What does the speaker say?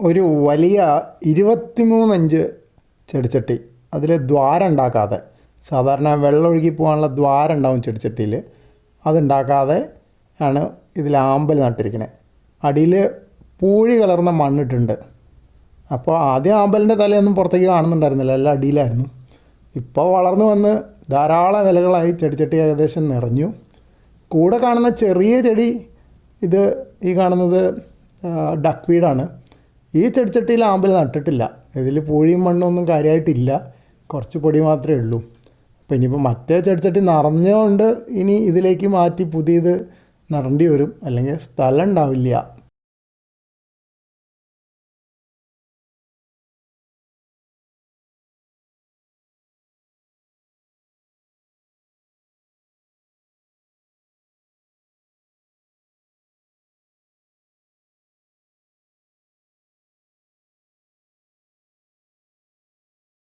ഒരു വലിയ ഇരുപത്തിമൂന്നഞ്ച് ചെടിച്ചട്ടി. അതിൽ ദ്വാരം ഉണ്ടാക്കാതെ സാധാരണ വെള്ളം ഒഴുകി പോകാനുള്ള ദ്വാരം ഉണ്ടാവും ചെടിച്ചട്ടിയിൽ അതുണ്ടാക്കാതെ ആണ് ഇതിൽ ആമ്പൽ നട്ടിരിക്കണേ. അടിയിൽ പൂഴി കലർന്ന മണ്ണിട്ടുണ്ട്. അപ്പോൾ ആദ്യം ആമ്പലിന്റെ തലയൊന്നും പുറത്തേക്ക് കാണുന്നുണ്ടായിരുന്നില്ല. എല്ലാം അടിയിലായിരുന്നു. ഇപ്പോൾ വളർന്നു വന്ന് ധാരാളം ഇലകളായി ചെടിച്ചട്ടി ഏകദേശം നിറഞ്ഞു. കൂടെ കാണുന്ന ചെറിയ ചെടി ഇത് ഈ കാണുന്നത് ഡക്ക് വീടാണ്. ഈ ചെടിച്ചട്ടിയിൽ ആമ്പൽ നട്ടിട്ടില്ല. ഇതിൽ പൂഴിയും മണ്ണൊന്നും കാര്യമായിട്ടില്ല കുറച്ച് പൊടി മാത്രമേ ഉള്ളൂ. അപ്പോൾ ഇനിയിപ്പോൾ മറ്റേ ചെടിച്ചട്ടി നിറഞ്ഞുകൊണ്ട് ഇനി ഇതിലേക്ക് മാറ്റി പുതിയത് നടേണ്ടി വരും. അല്ലെങ്കിൽ സ്ഥലം ഉണ്ടാവില്ല.